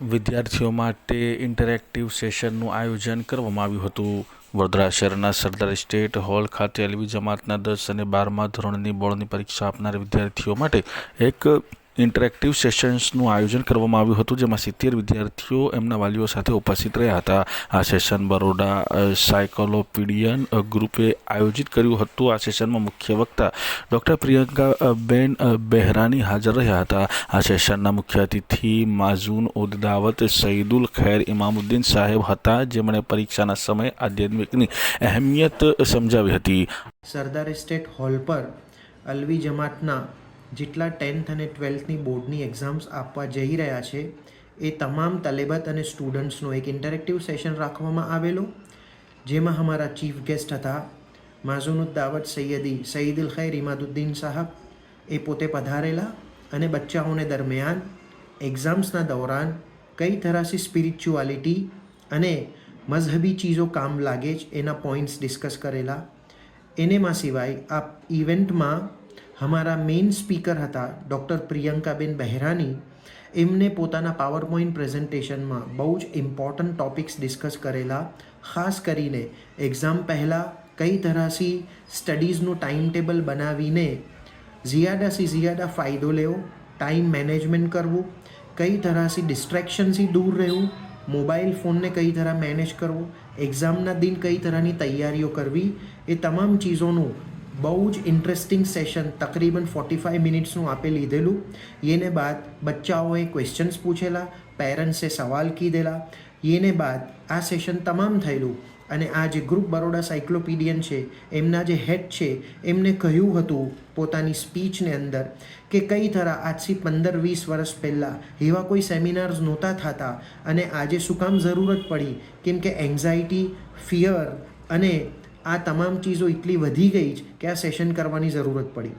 વિદ્યાર્થીઓ માટે ઇન્ટરેક્ટિવ સેશનનું આયોજન કરવામાં આવ્યું હતું. વડોદરા શહેરના સરદાર સ્ટેટ હોલ ખાતે અલવી જમાતના દસ અને બારમા ધોરણની બોર્ડની પરીક્ષા આપનાર વિદ્યાર્થીઓ માટે એક ઇન્ટરેક્ટિવ સેશન્સનું આયોજન કરવામાં આવ્યું હતું, જેમાં સિત્તેર વિદ્યાર્થીઓ એમના વાલીઓ સાથે ઉપસ્થિત રહ્યા હતા. આ સેશન બરોડા સાયકોલોપીડિયન ગ્રુપે આયોજિત કર્યું હતું. આ સેશનમાં મુખ્ય વક્તા ડૉક્ટર પ્રિયંકા બેન બહેરાની હાજર રહ્યા હતા. આ સેશનના મુખ્ય અતિથિ માઝૂન ઉદાવત સઈદુલ ખૈર ઇમામુદ્દીન સાહેબ હતા, જેમણે પરીક્ષાના સમયે આધ્યાત્મિકની અહેમિયત સમજાવી હતી. સરદાર એસ્ટેટ હોલ પર અલવી જમાતના જેટલા ટેન્થ અને ટ્વેલ્થની બોર્ડની એક્ઝામ્સ આપવા જઈ રહ્યા છે, એ તમામ તલેબત અને સ્ટુડન્ટ્સનો એક ઇન્ટરેક્ટિવ સેશન રાખવામાં આવેલો, જેમાં અમારા ચીફ ગેસ્ટ હતા, માઝુનુદ દાવત, સૈયદી સઈદુલ ખૈર ઇમાદુદ્દીન સાહબ, એ પોતે પધારેલા અને બચ્ચાઓને દરમિયાન એક્ઝામ્સના દૌરાન કઈ તરહથી સ્પિરિચ્યુઆલિટી અને મઝહબી ચીજો કામ લાગે જ એના પોઈન્ટ્સ ડિસ્કસ કરેલા. એનેમાં સિવાય આ ઇવેન્ટમાં અમારા મેઇન સ્પીકર હતા ડૉક્ટર પ્રિયંકાબેન બહેરાની એમને પોતાના પાવર પોઈન્ટ પ્રેઝન્ટેશનમાં બહુ જ ઇમ્પોર્ટન્ટ ટોપિક્સ ડિસ્કસ કરેલા. ખાસ કરીને એક્ઝામ પહેલાં કઈ તરહથી સ્ટડીઝનું ટાઈમ ટેબલ બનાવીને ઝિયાદાથી ઝિયાદા ફાયદો લેવો ટાઈમ મેનેજમેન્ટ કરવું, કઈ તરહથી ડિસ્ટ્રેક્શનથી દૂર રહેવું મોબાઈલ ફોનને કઈ તરહ મેનેજ કરવો એક્ઝામના દિન કઈ તરહની તૈયારીઓ કરવી, એ તમામ ચીજોનું બહુ જ ઇન્ટરેસ્ટિંગ સેશન તકરીબન ફોર્ટી ફાઇવ મિનિટ્સનું આપે લીધેલું. એને બાદ બચ્ચાઓએ ક્વેશ્ચન્સ પૂછેલા પેરેન્ટ્સે સવાલ કીધેલા. એને બાદ આ સેશન તમામ થયેલું અને આ જે ગ્રુપ બરોડા સાયક્લોપીડિયન છે, એમના જે હેડ છે, એમને કહ્યું હતું પોતાની સ્પીચને અંદર કે કઈ તરા આજથી પંદર વીસ વર્ષ પહેલાં એવા કોઈ સેમિનાર્સ નહોતા થતા અને આજે શું કામ જરૂરત પડી? કેમ કે એન્ઝાયટી ફિયર અને આ તમામ ચીજો એટલી વધી ગઈ છે કે આ સેશન કરવાની જરૂરત પડી.